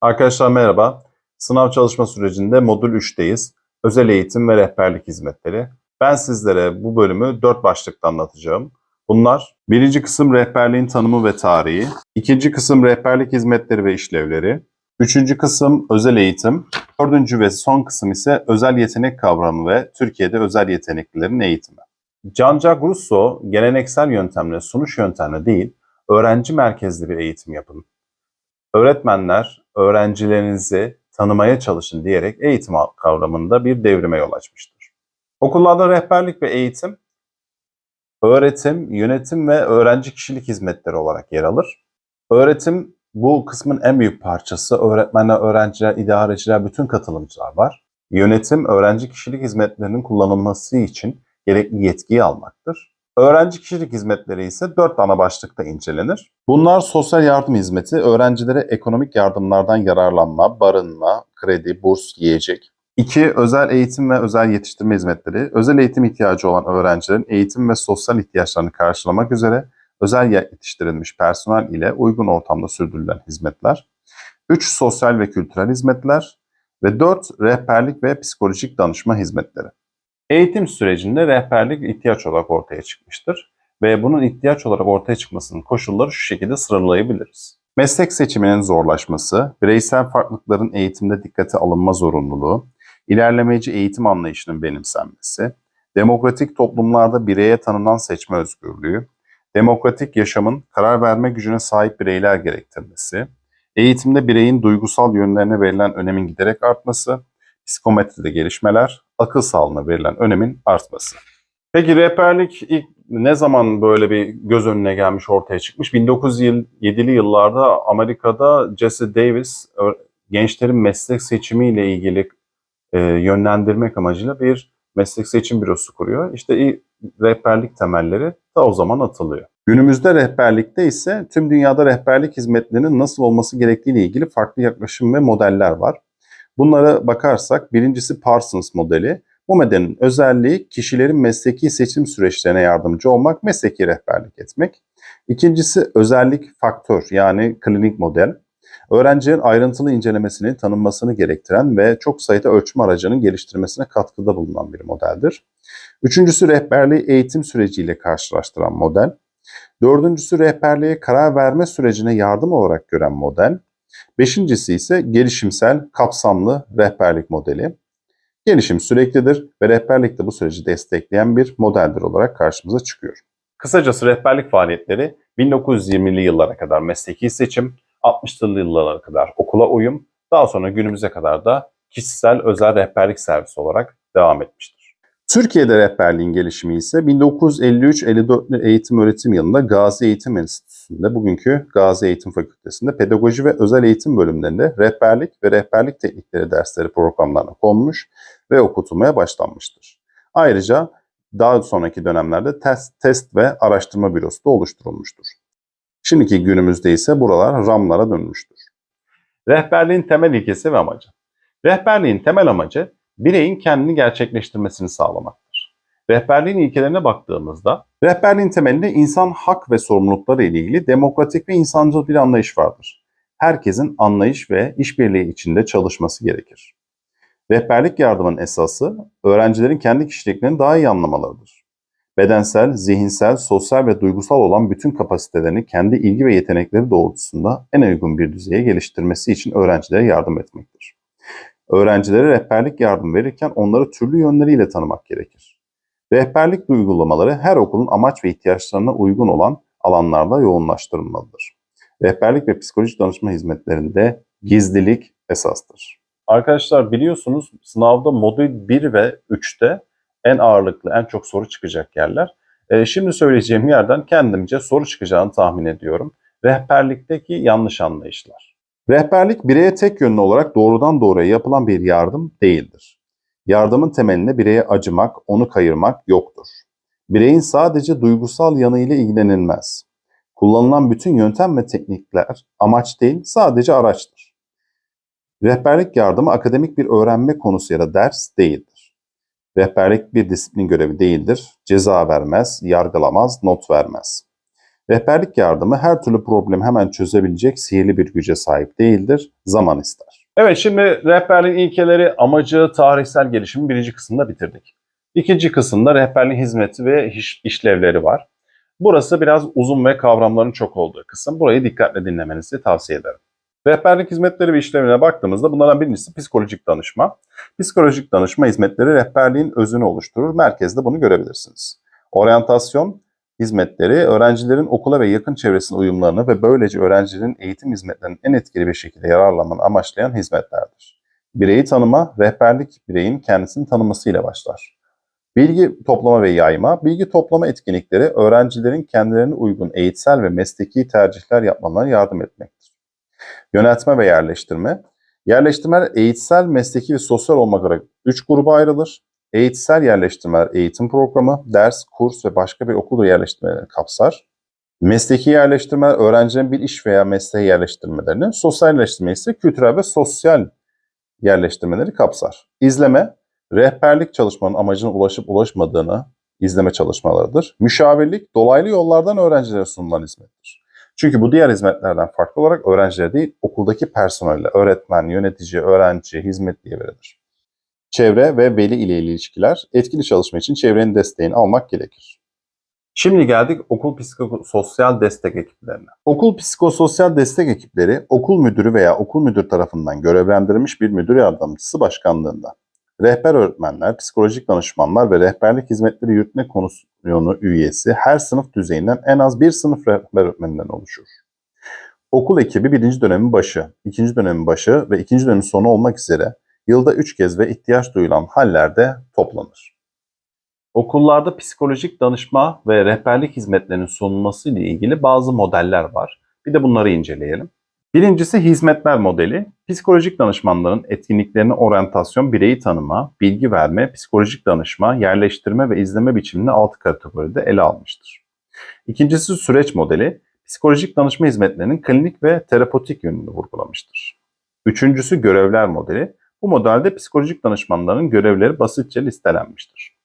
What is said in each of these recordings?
Arkadaşlar merhaba. Sınav çalışma sürecinde modül 3'teyiz. Özel eğitim ve rehberlik hizmetleri. Ben sizlere bu bölümü 4 başlıkta anlatacağım. Bunlar birinci kısım rehberliğin tanımı ve tarihi, ikinci kısım rehberlik hizmetleri ve işlevleri, üçüncü kısım özel eğitim, dördüncü ve son kısım ise özel yetenek kavramı ve Türkiye'de özel yeteneklilerin eğitimi. Jean-Jacques Rousseau, geleneksel yöntemle, sunuş yöntemle değil, öğrenci merkezli bir eğitim yapın. Öğretmenler, öğrencilerinizi tanımaya çalışın diyerek eğitim kavramında bir devrime yol açmıştır. Okullarda rehberlik ve eğitim, öğretim, yönetim ve öğrenci kişilik hizmetleri olarak yer alır. Öğretim bu kısmın en büyük parçası. Öğretmenler, öğrenciler, idareciler, bütün katılımcılar var. Yönetim, öğrenci kişilik hizmetlerinin kullanılması için gerekli yetkiyi almaktır. Öğrenci kişilik hizmetleri ise dört ana başlıkta incelenir. Bunlar sosyal yardım hizmeti, öğrencilere ekonomik yardımlardan yararlanma, barınma, kredi, burs, yiyecek. İki, özel eğitim ve özel yetiştirme hizmetleri. Özel eğitim ihtiyacı olan öğrencilerin eğitim ve sosyal ihtiyaçlarını karşılamak üzere özel yetiştirilmiş personel ile uygun ortamda sürdürülen hizmetler. Üç, sosyal ve kültürel hizmetler. Ve dört, rehberlik ve psikolojik danışma hizmetleri. Eğitim sürecinde rehberlik ihtiyaç olarak ortaya çıkmıştır ve bunun ihtiyaç olarak ortaya çıkmasının koşulları şu şekilde sıralayabiliriz. Meslek seçiminin zorlaşması, bireysel farklılıkların eğitimde dikkate alınma zorunluluğu, ilerlemeci eğitim anlayışının benimsenmesi, demokratik toplumlarda bireye tanınan seçme özgürlüğü, demokratik yaşamın karar verme gücüne sahip bireyler gerektirmesi, eğitimde bireyin duygusal yönlerine verilen önemin giderek artması, psikometride gelişmeler, akıl sağlığına verilen önemin artması. Peki rehberlik ilk ne zaman böyle bir göz önüne gelmiş ortaya çıkmış? 1907'li yıllarda Amerika'da Jesse Davis gençlerin meslek seçimiyle ilgili e, yönlendirmek amacıyla bir meslek seçim bürosu kuruyor. İşte rehberlik temelleri da o zaman atılıyor. Günümüzde rehberlikte ise tüm dünyada rehberlik hizmetlerinin nasıl olması gerektiği ile ilgili farklı yaklaşım ve modeller var. Bunlara bakarsak birincisi Parsons modeli. Bu modelin özelliği kişilerin mesleki seçim süreçlerine yardımcı olmak, mesleki rehberlik etmek. İkincisi özellik faktör yani klinik model. Öğrencilerin ayrıntılı incelemesini, tanınmasını gerektiren ve çok sayıda ölçüm aracının geliştirmesine katkıda bulunan bir modeldir. Üçüncüsü rehberliği eğitim süreciyle karşılaştıran model. Dördüncüsü rehberliğe karar verme sürecine yardım olarak gören model. Beşincisi ise gelişimsel, kapsamlı rehberlik modeli. Gelişim süreklidir ve rehberlik de bu süreci destekleyen bir modeldir olarak karşımıza çıkıyor. Kısacası rehberlik faaliyetleri 1920'li yıllara kadar mesleki seçim, 60'lı yıllara kadar okula uyum, daha sonra günümüze kadar da kişisel özel rehberlik servisi olarak devam etmiştir. Türkiye'de rehberliğin gelişimi ise 1953-54'lü eğitim öğretim yılında Gazi Eğitim Enstitüsü'nde bugünkü Gazi Eğitim Fakültesi'nde pedagoji ve özel eğitim bölümlerinde rehberlik ve rehberlik teknikleri dersleri programlarına konmuş ve okutulmaya başlanmıştır. Ayrıca daha sonraki dönemlerde test, test ve araştırma bürosu da oluşturulmuştur. Şimdiki günümüzde ise buralar RAM'lara dönmüştür. Rehberliğin temel ilkesi ve amacı. Rehberliğin temel amacı bireyin kendini gerçekleştirmesini sağlamaktır. Rehberliğin ilkelerine baktığımızda, rehberliğin temelinde insan hak ve sorumlulukları ile ilgili demokratik ve insancıl bir anlayış vardır. Herkesin anlayış ve işbirliği içinde çalışması gerekir. Rehberlik yardımının esası, öğrencilerin kendi kişiliklerini daha iyi anlamalarıdır. Bedensel, zihinsel, sosyal ve duygusal olan bütün kapasitelerini kendi ilgi ve yetenekleri doğrultusunda en uygun bir düzeye geliştirmesi için öğrencilere yardım etmektir. Öğrencilere rehberlik yardım verirken onları türlü yönleriyle tanımak gerekir. Rehberlik uygulamaları her okulun amaç ve ihtiyaçlarına uygun olan alanlarda yoğunlaştırılmalıdır. Rehberlik ve psikolojik danışma hizmetlerinde gizlilik esastır. Arkadaşlar biliyorsunuz sınavda modül 1 ve 3'te en ağırlıklı, en çok soru çıkacak yerler. Ee, şimdi söyleyeceğim yerden kendimce soru çıkacağını tahmin ediyorum. Rehberlikteki yanlış anlayışlar. Rehberlik bireye tek yönlü olarak doğrudan doğruya yapılan bir yardım değildir. Yardımın temelinde bireye acımak, onu kayırmak yoktur. Bireyin sadece duygusal yanıyla ilgilenilmez. Kullanılan bütün yöntem ve teknikler amaç değil, sadece araçtır. Rehberlik yardımı akademik bir öğrenme konusu ya da ders değildir. Rehberlik bir disiplin görevi değildir. Ceza vermez, yargılamaz, not vermez. Rehberlik yardımı her türlü problemi hemen çözebilecek sihirli bir güce sahip değildir, zaman ister. Evet şimdi rehberliğin ilkeleri, amacı, tarihsel gelişimi birinci kısımda bitirdik. İkinci kısımda rehberliğin hizmeti ve iş- işlevleri var. Burası biraz uzun ve kavramların çok olduğu kısım. Burayı dikkatle dinlemenizi tavsiye ederim. Rehberlik hizmetleri ve işlevine baktığımızda bunlardan birincisi psikolojik danışma. Psikolojik danışma hizmetleri rehberliğin özünü oluşturur. Merkezde bunu görebilirsiniz. Oryantasyon hizmetleri öğrencilerin okula ve yakın çevresine uyumlarını ve böylece öğrencilerin eğitim hizmetlerinin en etkili bir şekilde yararlanmanı amaçlayan hizmetlerdir. Bireyi tanıma, rehberlik bireyin kendisini tanımasıyla başlar. Bilgi toplama ve yayma, bilgi toplama etkinlikleri öğrencilerin kendilerine uygun eğitsel ve mesleki tercihler yapmalarına yardım etmektir. Yönetme ve yerleştirme, yerleştirmeler eğitsel, mesleki ve sosyal olmak üzere 3 gruba ayrılır. Eğitsel yerleştirmeler eğitim programı, ders, kurs ve başka bir okul yerleştirmelerini kapsar. Mesleki yerleştirmeler öğrencilerin bir iş veya mesleğe yerleştirmelerini, sosyal yerleştirme ise kültürel ve sosyal yerleştirmeleri kapsar. İzleme, rehberlik çalışmanın amacına ulaşıp ulaşmadığını izleme çalışmalarıdır. Müşavirlik, dolaylı yollardan öğrencilere sunulan hizmettir. Çünkü bu diğer hizmetlerden farklı olarak öğrencilere değil, okuldaki personelle, öğretmen, yönetici, öğrenci, hizmet diye verilir. Çevre ve veli ile ilişkiler, etkili çalışma için çevrenin desteğini almak gerekir. Şimdi geldik okul psikososyal destek ekiplerine. Okul psikososyal destek ekipleri okul müdürü veya okul müdür tarafından görevlendirilmiş bir müdür yardımcısı başkanlığında. Rehber öğretmenler, psikolojik danışmanlar ve rehberlik hizmetleri yürütme komisyonu üyesi her sınıf düzeyinden en az bir sınıf rehber öğretmeninden oluşur. Okul ekibi birinci dönemin başı, ikinci dönemin başı ve ikinci dönemin sonu olmak üzere yılda üç kez ve ihtiyaç duyulan hallerde toplanır. Okullarda psikolojik danışma ve rehberlik hizmetlerinin sunulması ile ilgili bazı modeller var. Bir de bunları inceleyelim. Birincisi hizmetler modeli. Psikolojik danışmanların etkinliklerine oryantasyon, bireyi tanıma, bilgi verme, psikolojik danışma, yerleştirme ve izleme biçimini altı kategoride ele almıştır. İkincisi süreç modeli. Psikolojik danışma hizmetlerinin klinik ve terapötik yönünü vurgulamıştır. Üçüncüsü görevler modeli. Bu modelde psikolojik danışmanların görevleri basitçe listelenmiştir.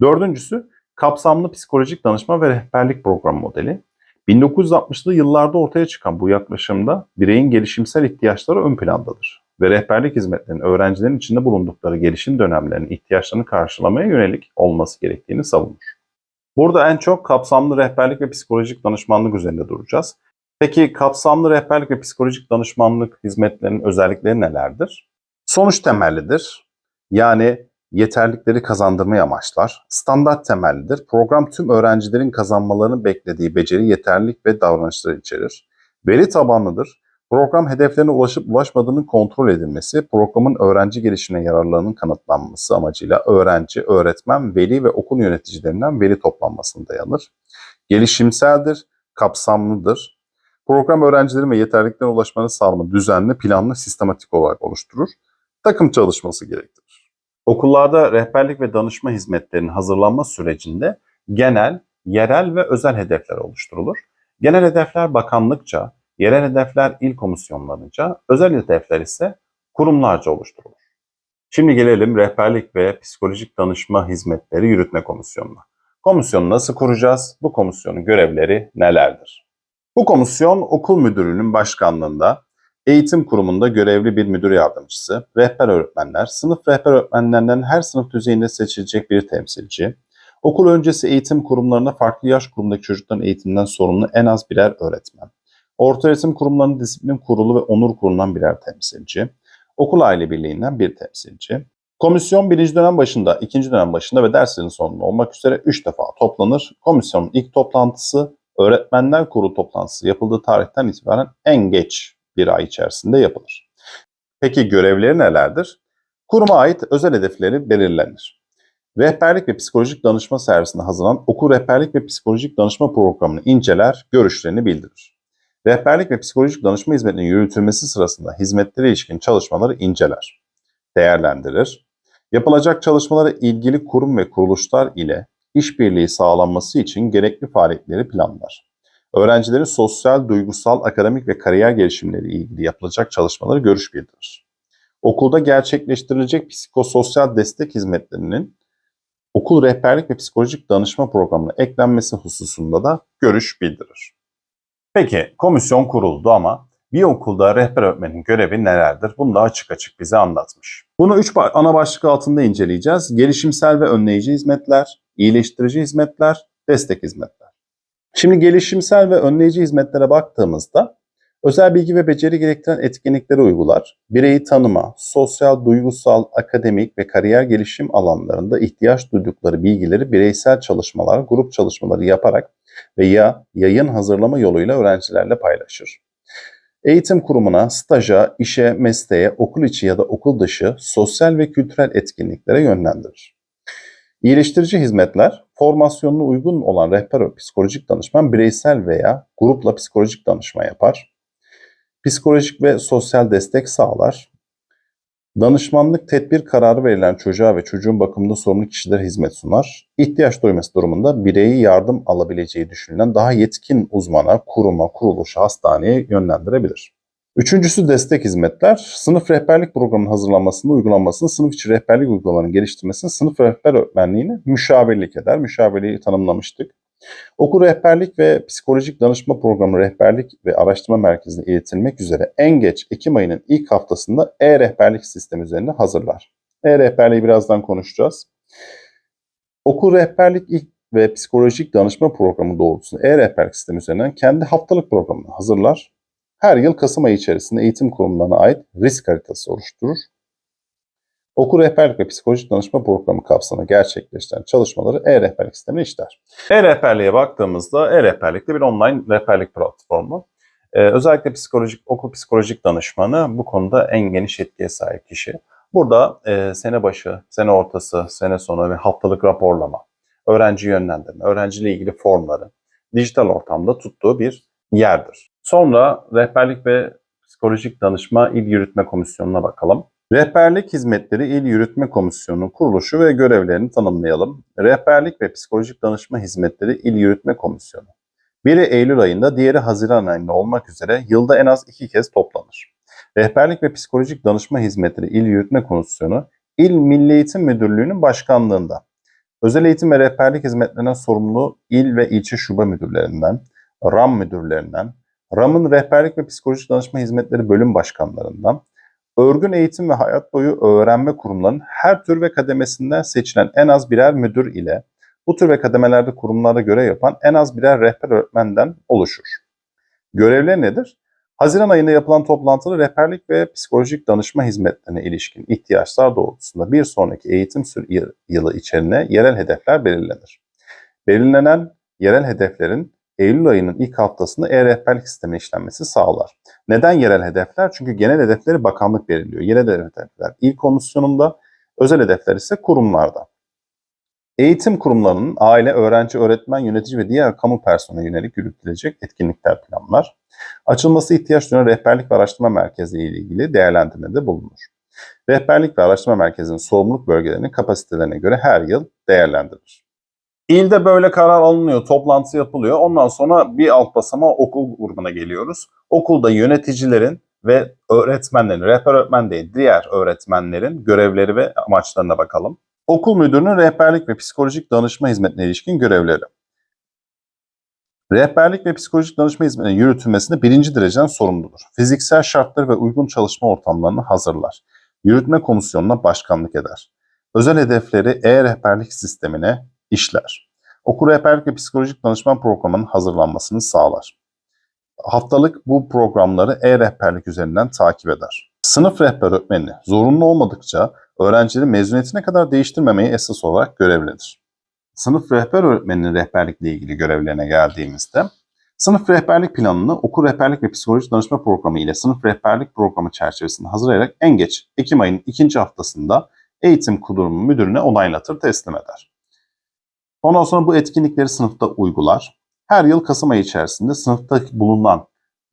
Dördüncüsü kapsamlı psikolojik danışma ve rehberlik programı modeli. 1960'lı yıllarda ortaya çıkan bu yaklaşımda bireyin gelişimsel ihtiyaçları ön plandadır ve rehberlik hizmetlerinin öğrencilerin içinde bulundukları gelişim dönemlerinin ihtiyaçlarını karşılamaya yönelik olması gerektiğini savunur. Burada en çok kapsamlı rehberlik ve psikolojik danışmanlık üzerinde duracağız. Peki kapsamlı rehberlik ve psikolojik danışmanlık hizmetlerinin özellikleri nelerdir? Sonuç temellidir. Yani yeterlikleri kazandırmayı amaçlar. Standart temellidir. Program tüm öğrencilerin kazanmalarını beklediği beceri, yeterlilik ve davranışları içerir. Veri tabanlıdır. Program hedeflerine ulaşıp ulaşmadığının kontrol edilmesi, programın öğrenci gelişimine yararlarının kanıtlanması amacıyla öğrenci, öğretmen, veli ve okul yöneticilerinden veri toplanmasına dayanır. Gelişimseldir, kapsamlıdır. Program öğrencilerin ve yeterliliklerine ulaşmanın sağlama düzenli, planlı, sistematik olarak oluşturur. Takım çalışması gerektirir. Okullarda rehberlik ve danışma hizmetlerinin hazırlanma sürecinde genel, yerel ve özel hedefler oluşturulur. Genel hedefler bakanlıkça, yerel hedefler il komisyonlarınca, özel hedefler ise kurumlarca oluşturulur. Şimdi gelelim rehberlik ve psikolojik danışma hizmetleri yürütme komisyonuna. Komisyonu nasıl kuracağız? Bu komisyonun görevleri nelerdir? Bu komisyon okul müdürünün başkanlığında eğitim kurumunda görevli bir müdür yardımcısı, rehber öğretmenler, sınıf rehber öğretmenlerinden her sınıf düzeyinde seçilecek bir temsilci, okul öncesi eğitim kurumlarına farklı yaş grubundaki çocukların eğitiminden sorumlu en az birer öğretmen, orta öğretim kurumlarının disiplin kurulu ve onur kurulundan birer temsilci, okul aile birliğinden bir temsilci. Komisyon birinci dönem başında, ikinci dönem başında ve derslerin sonunda olmak üzere üç defa toplanır. Komisyonun ilk toplantısı öğretmenler kurulu toplantısı yapıldığı tarihten itibaren en geç bir ay içerisinde yapılır. Peki görevleri nelerdir? Kuruma ait özel hedefleri belirlenir. Rehberlik ve psikolojik danışma servisinde hazırlanan okul rehberlik ve psikolojik danışma programını inceler, görüşlerini bildirir. Rehberlik ve psikolojik danışma hizmetinin yürütülmesi sırasında hizmetlere ilişkin çalışmaları inceler, değerlendirir. Yapılacak çalışmaları ilgili kurum ve kuruluşlar ile işbirliği sağlanması için gerekli faaliyetleri planlar. Öğrencilerin sosyal, duygusal, akademik ve kariyer gelişimleri ilgili yapılacak çalışmaları görüş bildirir. Okulda gerçekleştirilecek psikososyal destek hizmetlerinin okul rehberlik ve psikolojik danışma programına eklenmesi hususunda da görüş bildirir. Peki komisyon kuruldu ama bir okulda rehber öğretmenin görevi nelerdir? Bunu da açık açık bize anlatmış. Bunu üç ana başlık altında inceleyeceğiz. Gelişimsel ve önleyici hizmetler, iyileştirici hizmetler, destek hizmetler. Şimdi gelişimsel ve önleyici hizmetlere baktığımızda özel bilgi ve beceri gerektiren etkinlikleri uygular. Bireyi tanıma, sosyal, duygusal, akademik ve kariyer gelişim alanlarında ihtiyaç duydukları bilgileri bireysel çalışmalar, grup çalışmaları yaparak veya yayın hazırlama yoluyla öğrencilerle paylaşır. Eğitim kurumuna, staja, işe, mesleğe, okul içi ya da okul dışı sosyal ve kültürel etkinliklere yönlendirir. İyileştirici hizmetler, formasyonuna uygun olan rehber ve psikolojik danışman bireysel veya grupla psikolojik danışma yapar. Psikolojik ve sosyal destek sağlar. Danışmanlık tedbir kararı verilen çocuğa ve çocuğun bakımında sorumlu kişilere hizmet sunar. İhtiyaç duyması durumunda bireyi yardım alabileceği düşünülen daha yetkin uzmana, kuruma, kuruluşa, hastaneye yönlendirebilir. Üçüncüsü destek hizmetler. Sınıf rehberlik programının hazırlanmasını, uygulanmasını, sınıf içi rehberlik uygulamalarının geliştirmesini, sınıf rehber öğretmenliğini müşavirlik eder. Müşavirliği tanımlamıştık. Okul rehberlik ve psikolojik danışma programı rehberlik ve araştırma merkezine iletilmek üzere en geç Ekim ayının ilk haftasında e-rehberlik sistemi üzerinde hazırlar. E-rehberliği birazdan konuşacağız. Okul rehberlik ilk ve psikolojik danışma programı doğrultusunda e-rehberlik sistemi üzerinden kendi haftalık programını hazırlar. Her yıl Kasım ayı içerisinde eğitim kurumlarına ait risk haritası oluşturur. Okul rehberlik ve psikolojik danışma programı kapsamında gerçekleştiren çalışmaları e-rehberlik sistemine işler. E-rehberliğe baktığımızda e-rehberlik de bir online rehberlik platformu. Ee, özellikle psikolojik okul psikolojik danışmanı bu konuda en geniş etkiye sahip kişi. Burada e, sene başı, sene ortası, sene sonu ve haftalık raporlama, öğrenci yönlendirme, öğrenciyle ilgili formları dijital ortamda tuttuğu bir yerdir. Sonra rehberlik ve psikolojik danışma il yürütme komisyonuna bakalım. Rehberlik Hizmetleri İl Yürütme Komisyonu kuruluşu ve görevlerini tanımlayalım. Rehberlik ve Psikolojik Danışma Hizmetleri İl Yürütme Komisyonu. Biri Eylül ayında, diğeri Haziran ayında olmak üzere yılda en az iki kez toplanır. Rehberlik ve Psikolojik Danışma Hizmetleri İl Yürütme Komisyonu, İl Milli Eğitim Müdürlüğü'nün başkanlığında. Özel eğitim ve rehberlik hizmetlerine sorumlu il ve ilçe şube müdürlerinden, RAM müdürlerinden, RAM'ın rehberlik ve psikolojik danışma hizmetleri bölüm başkanlarından, örgün eğitim ve hayat boyu öğrenme kurumlarının her tür ve kademesinden seçilen en az birer müdür ile bu tür ve kademelerde kurumlara göre yapan en az birer rehber öğretmenden oluşur. Görevleri nedir? Haziran ayında yapılan toplantıda rehberlik ve psikolojik danışma hizmetlerine ilişkin ihtiyaçlar doğrultusunda bir sonraki eğitim yılı içerisinde yerel hedefler belirlenir. Belirlenen yerel hedeflerin Eylül ayının ilk haftasında e-rehberlik sistemi işlenmesi sağlar. Neden yerel hedefler? Çünkü genel hedefleri bakanlık belirliyor. Yerel hedefler il komisyonunda, özel hedefler ise kurumlarda. Eğitim kurumlarının aile, öğrenci, öğretmen, yönetici ve diğer kamu personeline yönelik yürütülecek etkinlikler planlar. Açılması ihtiyaç duyan rehberlik ve araştırma merkezi ile ilgili değerlendirmede bulunur. Rehberlik ve araştırma merkezinin sorumluluk bölgelerinin kapasitelerine göre her yıl değerlendirilir. İlde böyle karar alınıyor, toplantı yapılıyor. Ondan sonra bir alt basama okul grubuna geliyoruz. Okulda yöneticilerin ve öğretmenlerin, rehber öğretmen değil, diğer öğretmenlerin görevleri ve amaçlarına bakalım. Okul müdürünün rehberlik ve psikolojik danışma hizmetine ilişkin görevleri. Rehberlik ve psikolojik danışma hizmetinin yürütülmesinde birinci dereceden sorumludur. Fiziksel şartları ve uygun çalışma ortamlarını hazırlar. Yürütme komisyonuna başkanlık eder. Özel hedefleri e-rehberlik sistemine işler. Okul rehberlik ve psikolojik danışman programının hazırlanmasını sağlar. Haftalık bu programları e-rehberlik üzerinden takip eder. Sınıf rehber öğretmeni zorunlu olmadıkça öğrencileri mezuniyetine kadar değiştirmemeyi esas olarak görevlidir. Sınıf rehber öğretmeninin rehberlikle ilgili görevlerine geldiğimizde Sınıf rehberlik planını okul rehberlik ve psikolojik danışma programı ile sınıf rehberlik programı çerçevesinde hazırlayarak en geç Ekim ayının ikinci haftasında eğitim kurumu müdürüne onaylatır, teslim eder. Ondan sonra bu etkinlikleri sınıfta uygular. Her yıl Kasım ayı içerisinde sınıfta bulunan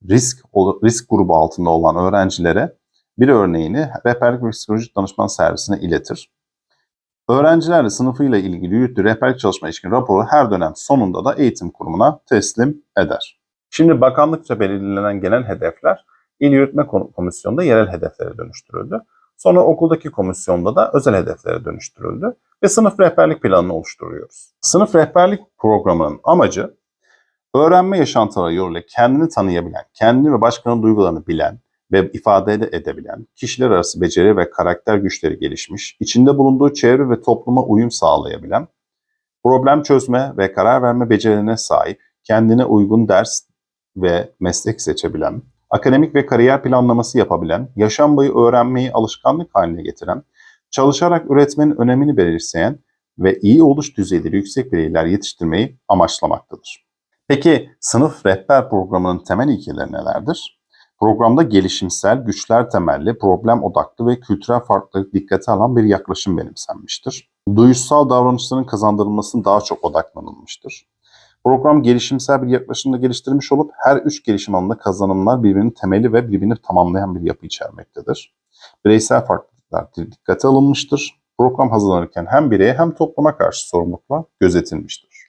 risk risk grubu altında olan öğrencilere bir örneğini rehberlik ve psikolojik danışman servisine iletir. Öğrencilerle sınıfıyla ilgili yürüttüğü rehberlik çalışma ilişkin raporu her dönem sonunda da eğitim kurumuna teslim eder. Şimdi bakanlıkça belirlenen genel hedefler İl Yürütme Komisyonu'nda yerel hedeflere dönüştürüldü. Sonra okuldaki komisyonda da özel hedeflere dönüştürüldü ve sınıf rehberlik planını oluşturuyoruz. Sınıf rehberlik programının amacı öğrenme yaşantıları yoluyla kendini tanıyabilen, kendini ve başkalarının duygularını bilen ve ifade edebilen, kişiler arası beceri ve karakter güçleri gelişmiş, içinde bulunduğu çevre ve topluma uyum sağlayabilen, problem çözme ve karar verme becerilerine sahip, kendine uygun ders ve meslek seçebilen, akademik ve kariyer planlaması yapabilen, yaşam boyu öğrenmeyi alışkanlık haline getiren, çalışarak üretmenin önemini belirseyen ve iyi oluş düzeyleri yüksek bireyler yetiştirmeyi amaçlamaktadır. Peki sınıf rehber programının temel ilkeleri nelerdir? Programda gelişimsel, güçler temelli, problem odaklı ve kültürel farklılık dikkate alan bir yaklaşım benimsenmiştir. Duyuşsal davranışların kazandırılmasına daha çok odaklanılmıştır. Program gelişimsel bir yaklaşımda geliştirmiş olup her üç gelişim alanında kazanımlar birbirinin temeli ve birbirini tamamlayan bir yapı içermektedir. Bireysel farklılıklar dikkate alınmıştır. Program hazırlanırken hem bireye hem topluma karşı sorumlulukla gözetilmiştir.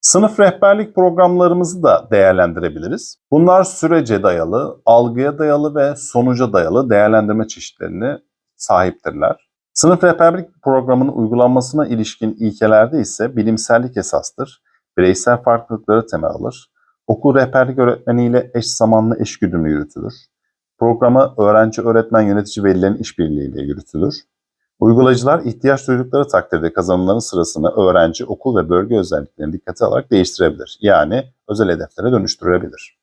Sınıf rehberlik programlarımızı da değerlendirebiliriz. Bunlar sürece dayalı, algıya dayalı ve sonuca dayalı değerlendirme çeşitlerini sahiptirler. Sınıf rehberlik programının uygulanmasına ilişkin ilkelerde ise bilimsellik esastır, bireysel farklılıkları temel alır, okul rehberlik öğretmeniyle eş zamanlı eş güdümlü yürütülür. Programı öğrenci, öğretmen, yönetici velilerin işbirliğiyle yürütülür. Uygulayıcılar ihtiyaç duydukları takdirde kazanımların sırasını öğrenci, okul ve bölge özelliklerini dikkate alarak değiştirebilir. Yani özel hedeflere dönüştürebilir.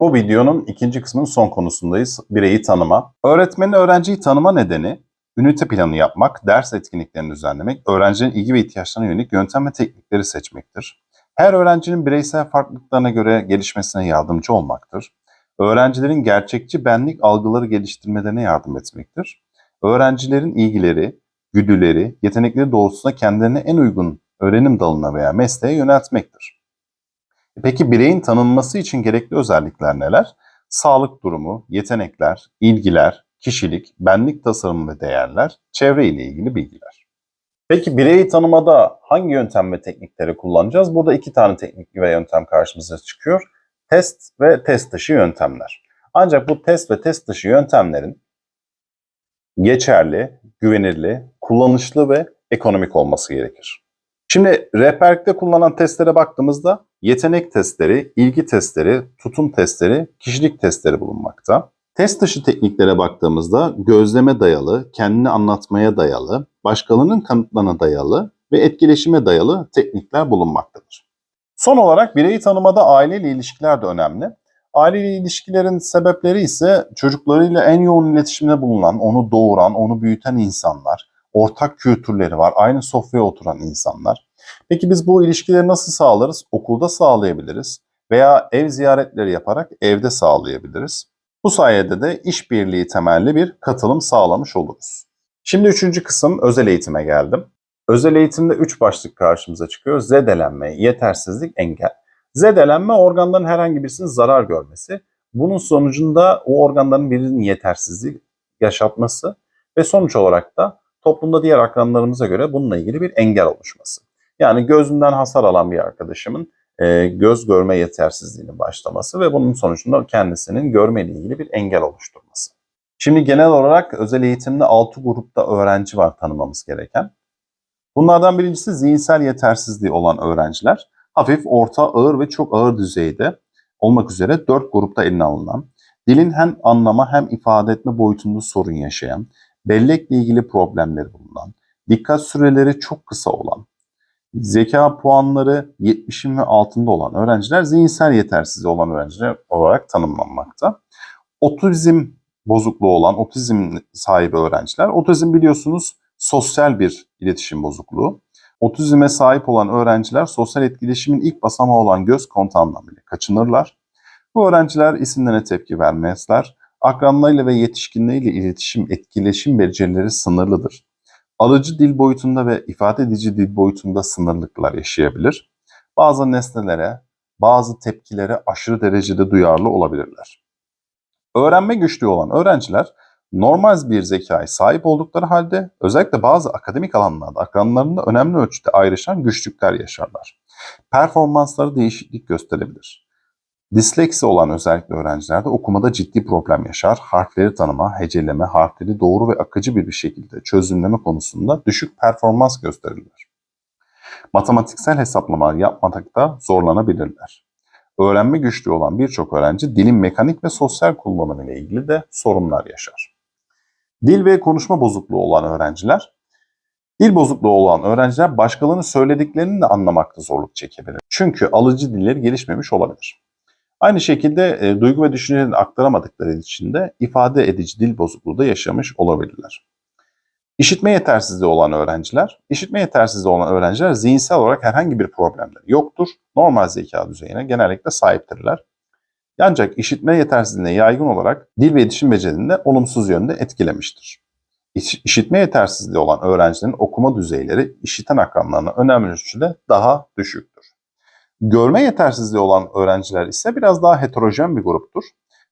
Bu videonun ikinci kısmının son konusundayız. Bireyi tanıma. Öğretmenin öğrenciyi tanıma nedeni ünite planı yapmak, ders etkinliklerini düzenlemek, öğrencinin ilgi ve ihtiyaçlarına yönelik yöntem ve teknikleri seçmektir. Her öğrencinin bireysel farklılıklarına göre gelişmesine yardımcı olmaktır. Öğrencilerin gerçekçi benlik algıları geliştirmelerine yardım etmektir öğrencilerin ilgileri, güdüleri, yetenekleri doğrultusunda kendilerine en uygun öğrenim dalına veya mesleğe yöneltmektir. Peki bireyin tanınması için gerekli özellikler neler? Sağlık durumu, yetenekler, ilgiler, kişilik, benlik tasarımı ve değerler, çevre ile ilgili bilgiler. Peki bireyi tanımada hangi yöntem ve teknikleri kullanacağız? Burada iki tane teknik ve yöntem karşımıza çıkıyor. Test ve test dışı yöntemler. Ancak bu test ve test dışı yöntemlerin geçerli, güvenirli, kullanışlı ve ekonomik olması gerekir. Şimdi rehberlikte kullanılan testlere baktığımızda yetenek testleri, ilgi testleri, tutum testleri, kişilik testleri bulunmakta. Test dışı tekniklere baktığımızda gözleme dayalı, kendini anlatmaya dayalı, başkalarının kanıtlarına dayalı ve etkileşime dayalı teknikler bulunmaktadır. Son olarak bireyi tanımada aileyle ilişkiler de önemli. Aileyle ilişkilerin sebepleri ise çocuklarıyla en yoğun iletişimde bulunan, onu doğuran, onu büyüten insanlar, ortak kültürleri var, aynı sofraya oturan insanlar. Peki biz bu ilişkileri nasıl sağlarız? Okulda sağlayabiliriz veya ev ziyaretleri yaparak evde sağlayabiliriz. Bu sayede de işbirliği temelli bir katılım sağlamış oluruz. Şimdi üçüncü kısım özel eğitime geldim. Özel eğitimde üç başlık karşımıza çıkıyor. Zedelenme, yetersizlik, engel. Zedelenme organların herhangi birisinin zarar görmesi. Bunun sonucunda o organların birinin yetersizliği yaşatması ve sonuç olarak da toplumda diğer akranlarımıza göre bununla ilgili bir engel oluşması. Yani gözünden hasar alan bir arkadaşımın e, göz görme yetersizliğinin başlaması ve bunun sonucunda kendisinin görmeyle ilgili bir engel oluşturması. Şimdi genel olarak özel eğitimde 6 grupta öğrenci var tanımamız gereken. Bunlardan birincisi zihinsel yetersizliği olan öğrenciler hafif, orta, ağır ve çok ağır düzeyde olmak üzere dört grupta eline alınan, dilin hem anlama hem ifade etme boyutunda sorun yaşayan, bellekle ilgili problemleri bulunan, dikkat süreleri çok kısa olan, zeka puanları 70'in ve altında olan öğrenciler zihinsel yetersizliği olan öğrenciler olarak tanımlanmakta. Otizm bozukluğu olan, otizm sahibi öğrenciler, otizm biliyorsunuz sosyal bir iletişim bozukluğu. Otizme sahip olan öğrenciler sosyal etkileşimin ilk basamağı olan göz kontağından bile kaçınırlar. Bu öğrenciler isimlerine tepki vermezler. Akranlarıyla ve yetişkinleriyle iletişim, etkileşim becerileri sınırlıdır. Alıcı dil boyutunda ve ifade edici dil boyutunda sınırlıklar yaşayabilir. Bazı nesnelere, bazı tepkilere aşırı derecede duyarlı olabilirler. Öğrenme güçlüğü olan öğrenciler normal bir zekaya sahip oldukları halde özellikle bazı akademik alanlarda akranlarında önemli ölçüde ayrışan güçlükler yaşarlar. Performansları değişiklik gösterebilir. Disleksi olan özellikle öğrencilerde okumada ciddi problem yaşar. Harfleri tanıma, heceleme, harfleri doğru ve akıcı bir şekilde çözümleme konusunda düşük performans gösterirler. Matematiksel hesaplamalar yapmakta zorlanabilirler. Öğrenme güçlüğü olan birçok öğrenci dilin mekanik ve sosyal kullanımı ile ilgili de sorunlar yaşar. Dil ve konuşma bozukluğu olan öğrenciler Dil bozukluğu olan öğrenciler başkalarının söylediklerini de anlamakta zorluk çekebilir. Çünkü alıcı dilleri gelişmemiş olabilir. Aynı şekilde e, duygu ve düşüncelerini aktaramadıkları için de ifade edici dil bozukluğu da yaşamış olabilirler. İşitme yetersizliği olan öğrenciler, işitme yetersizliği olan öğrenciler zihinsel olarak herhangi bir problemleri yoktur. Normal zeka düzeyine genellikle sahiptirler. Ancak işitme yetersizliğine yaygın olarak dil ve iletişim becerilerini de olumsuz yönde etkilemiştir. İş- İşitme yetersizliği olan öğrencilerin okuma düzeyleri işiten akranlarına önemli ölçüde daha düşüktür. Görme yetersizliği olan öğrenciler ise biraz daha heterojen bir gruptur.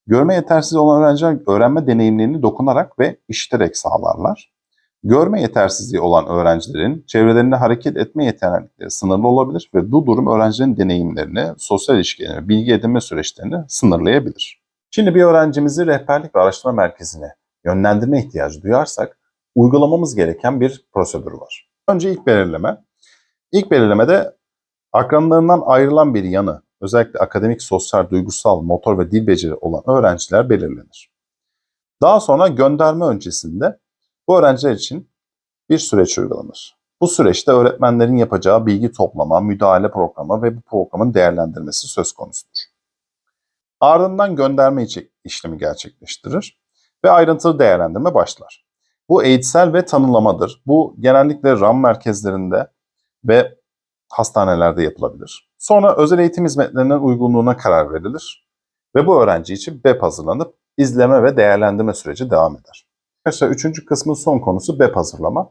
Görme yetersizliği olan öğrenciler öğrenme deneyimlerini dokunarak ve işiterek sağlarlar. Görme yetersizliği olan öğrencilerin çevrelerinde hareket etme yetenekleri sınırlı olabilir ve bu durum öğrencilerin deneyimlerini, sosyal ilişkilerini, bilgi edinme süreçlerini sınırlayabilir. Şimdi bir öğrencimizi rehberlik ve araştırma merkezine yönlendirme ihtiyacı duyarsak uygulamamız gereken bir prosedür var. Önce ilk belirleme. İlk belirlemede akranlarından ayrılan bir yanı, özellikle akademik, sosyal, duygusal, motor ve dil beceri olan öğrenciler belirlenir. Daha sonra gönderme öncesinde bu öğrenciler için bir süreç uygulanır. Bu süreçte öğretmenlerin yapacağı bilgi toplama, müdahale programı ve bu programın değerlendirmesi söz konusudur. Ardından gönderme işlemi gerçekleştirir ve ayrıntılı değerlendirme başlar. Bu eğitsel ve tanılamadır. Bu genellikle RAM merkezlerinde ve hastanelerde yapılabilir. Sonra özel eğitim hizmetlerinin uygunluğuna karar verilir ve bu öğrenci için BEP hazırlanıp izleme ve değerlendirme süreci devam eder. Arkadaşlar üçüncü kısmın son konusu BEP hazırlama.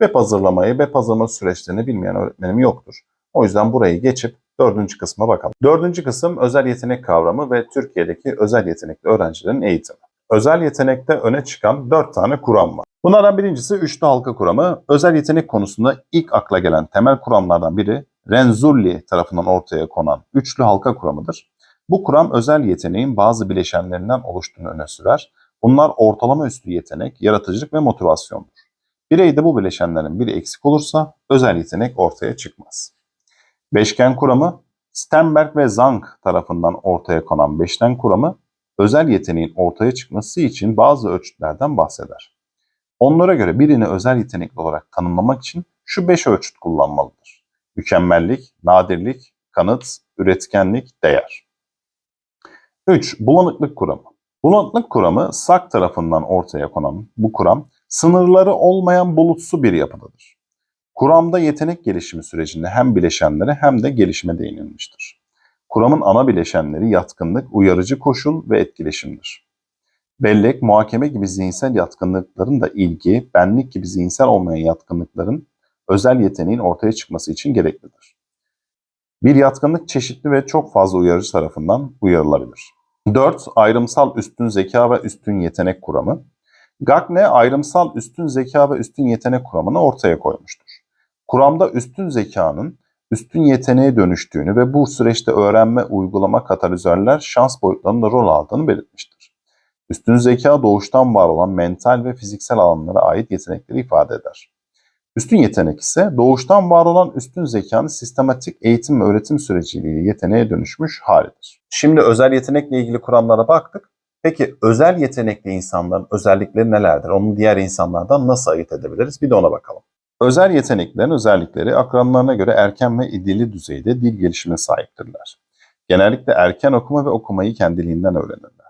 BEP hazırlamayı, BEP hazırlama süreçlerini bilmeyen öğretmenim yoktur. O yüzden burayı geçip dördüncü kısma bakalım. Dördüncü kısım özel yetenek kavramı ve Türkiye'deki özel yetenekli öğrencilerin eğitimi. Özel yetenekte öne çıkan dört tane kuram var. Bunlardan birincisi üçlü halka kuramı. Özel yetenek konusunda ilk akla gelen temel kuramlardan biri Renzulli tarafından ortaya konan üçlü halka kuramıdır. Bu kuram özel yeteneğin bazı bileşenlerinden oluştuğunu öne sürer. Bunlar ortalama üstü yetenek, yaratıcılık ve motivasyondur. Bireyde bu bileşenlerin biri eksik olursa özel yetenek ortaya çıkmaz. Beşgen kuramı Stenberg ve Zang tarafından ortaya konan beşgen kuramı özel yeteneğin ortaya çıkması için bazı ölçütlerden bahseder. Onlara göre birini özel yetenekli olarak tanımlamak için şu beş ölçüt kullanmalıdır. Mükemmellik, nadirlik, kanıt, üretkenlik, değer. 3. Bulanıklık kuramı. Bulanıklık kuramı SAK tarafından ortaya konan bu kuram sınırları olmayan bulutsu bir yapıdadır. Kuramda yetenek gelişimi sürecinde hem bileşenlere hem de gelişime değinilmiştir. Kuramın ana bileşenleri yatkınlık, uyarıcı koşul ve etkileşimdir. Bellek, muhakeme gibi zihinsel yatkınlıkların da ilgi, benlik gibi zihinsel olmayan yatkınlıkların özel yeteneğin ortaya çıkması için gereklidir. Bir yatkınlık çeşitli ve çok fazla uyarıcı tarafından uyarılabilir. 4. Ayrımsal üstün zeka ve üstün yetenek kuramı. Gagne ayrımsal üstün zeka ve üstün yetenek kuramını ortaya koymuştur. Kuramda üstün zekanın üstün yeteneğe dönüştüğünü ve bu süreçte öğrenme, uygulama, katalizörler, şans boyutlarında rol aldığını belirtmiştir. Üstün zeka doğuştan var olan mental ve fiziksel alanlara ait yetenekleri ifade eder. Üstün yetenek ise doğuştan var olan üstün zekanın sistematik eğitim ve öğretim süreciyle yeteneğe dönüşmüş halidir. Şimdi özel yetenekle ilgili kuramlara baktık. Peki özel yetenekli insanların özellikleri nelerdir? Onu diğer insanlardan nasıl ayırt edebiliriz? Bir de ona bakalım. Özel yeteneklerin özellikleri akranlarına göre erken ve idili düzeyde dil gelişimine sahiptirler. Genellikle erken okuma ve okumayı kendiliğinden öğrenirler.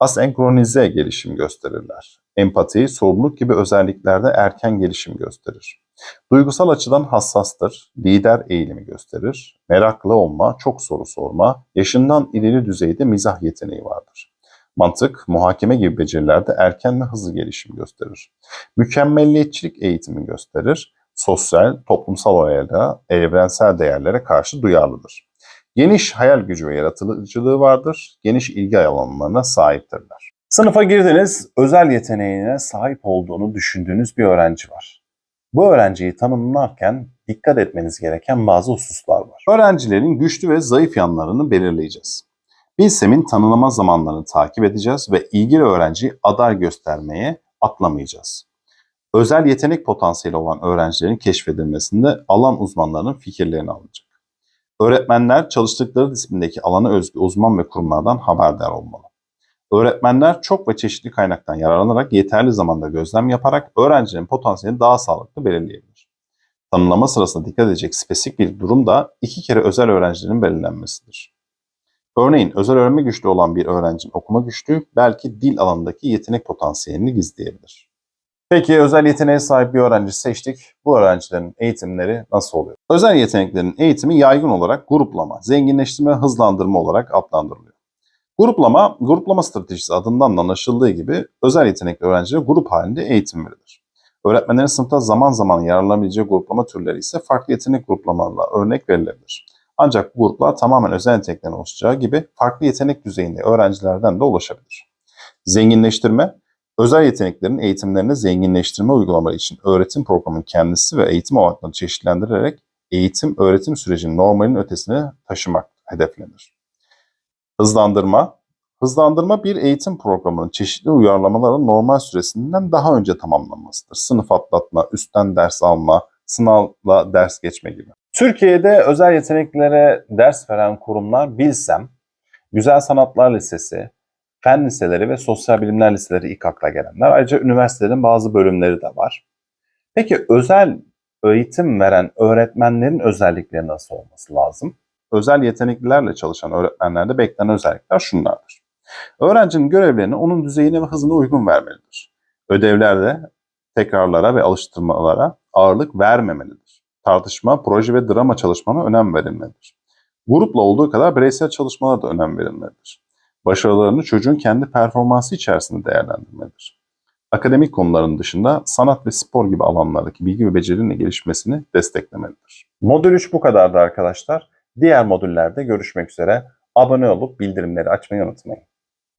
Asenkronize gelişim gösterirler. Empati, sorumluluk gibi özelliklerde erken gelişim gösterir. Duygusal açıdan hassastır, lider eğilimi gösterir, meraklı olma, çok soru sorma, yaşından ileri düzeyde mizah yeteneği vardır. Mantık, muhakeme gibi becerilerde erken ve hızlı gelişim gösterir. Mükemmelliyetçilik eğitimi gösterir. Sosyal, toplumsal olaylara, evrensel değerlere karşı duyarlıdır. Geniş hayal gücü ve yaratıcılığı vardır. Geniş ilgi alanlarına sahiptirler. Sınıfa girdiniz, özel yeteneğine sahip olduğunu düşündüğünüz bir öğrenci var. Bu öğrenciyi tanımlarken dikkat etmeniz gereken bazı hususlar var. Öğrencilerin güçlü ve zayıf yanlarını belirleyeceğiz. Bilsem'in tanımlama zamanlarını takip edeceğiz ve ilgili öğrenciyi aday göstermeye atlamayacağız. Özel yetenek potansiyeli olan öğrencilerin keşfedilmesinde alan uzmanlarının fikirlerini alınacak. Öğretmenler çalıştıkları disiplindeki alana özgü uzman ve kurumlardan haberdar olmalı. Öğretmenler çok ve çeşitli kaynaktan yararlanarak yeterli zamanda gözlem yaparak öğrencinin potansiyelini daha sağlıklı belirleyebilir. Tanımlama sırasında dikkat edecek spesifik bir durum da iki kere özel öğrencilerin belirlenmesidir. Örneğin özel öğrenme güçlüğü olan bir öğrencinin okuma güçlüğü belki dil alanındaki yetenek potansiyelini gizleyebilir. Peki özel yeteneğe sahip bir öğrenci seçtik. Bu öğrencilerin eğitimleri nasıl oluyor? Özel yeteneklerin eğitimi yaygın olarak gruplama, zenginleştirme, hızlandırma olarak adlandırılıyor. Gruplama, gruplama stratejisi adından da anlaşıldığı gibi özel yetenekli öğrencilere grup halinde eğitim verilir. Öğretmenlerin sınıfta zaman zaman yararlanabileceği gruplama türleri ise farklı yetenek gruplamalarına örnek verilebilir. Ancak bu gruplar tamamen özel yeteneklerin oluşacağı gibi farklı yetenek düzeyinde öğrencilerden de ulaşabilir. Zenginleştirme, özel yeteneklerin eğitimlerini zenginleştirme uygulamaları için öğretim programının kendisi ve eğitim alanlarını çeşitlendirerek eğitim öğretim sürecinin normalin ötesine taşımak hedeflenir. Hızlandırma, hızlandırma bir eğitim programının çeşitli uyarlamaların normal süresinden daha önce tamamlanmasıdır. Sınıf atlatma, üstten ders alma, sınavla ders geçme gibi. Türkiye'de özel yeteneklere ders veren kurumlar Bilsem, Güzel Sanatlar Lisesi, Fen liseleri ve sosyal bilimler liseleri ilk akla gelenler. Ayrıca üniversitelerin bazı bölümleri de var. Peki özel eğitim veren öğretmenlerin özellikleri nasıl olması lazım? Özel yeteneklilerle çalışan öğretmenlerde beklenen özellikler şunlardır. Öğrencinin görevlerini onun düzeyine ve hızına uygun vermelidir. Ödevlerde tekrarlara ve alıştırmalara ağırlık vermemelidir. Tartışma, proje ve drama çalışmana önem verilmelidir. Grupla olduğu kadar bireysel çalışmalara da önem verilmelidir. Başarılarını çocuğun kendi performansı içerisinde değerlendirmelidir. Akademik konuların dışında sanat ve spor gibi alanlardaki bilgi ve becerilerin gelişmesini desteklemelidir. Modül 3 bu kadardı arkadaşlar. Diğer modüllerde görüşmek üzere. Abone olup bildirimleri açmayı unutmayın.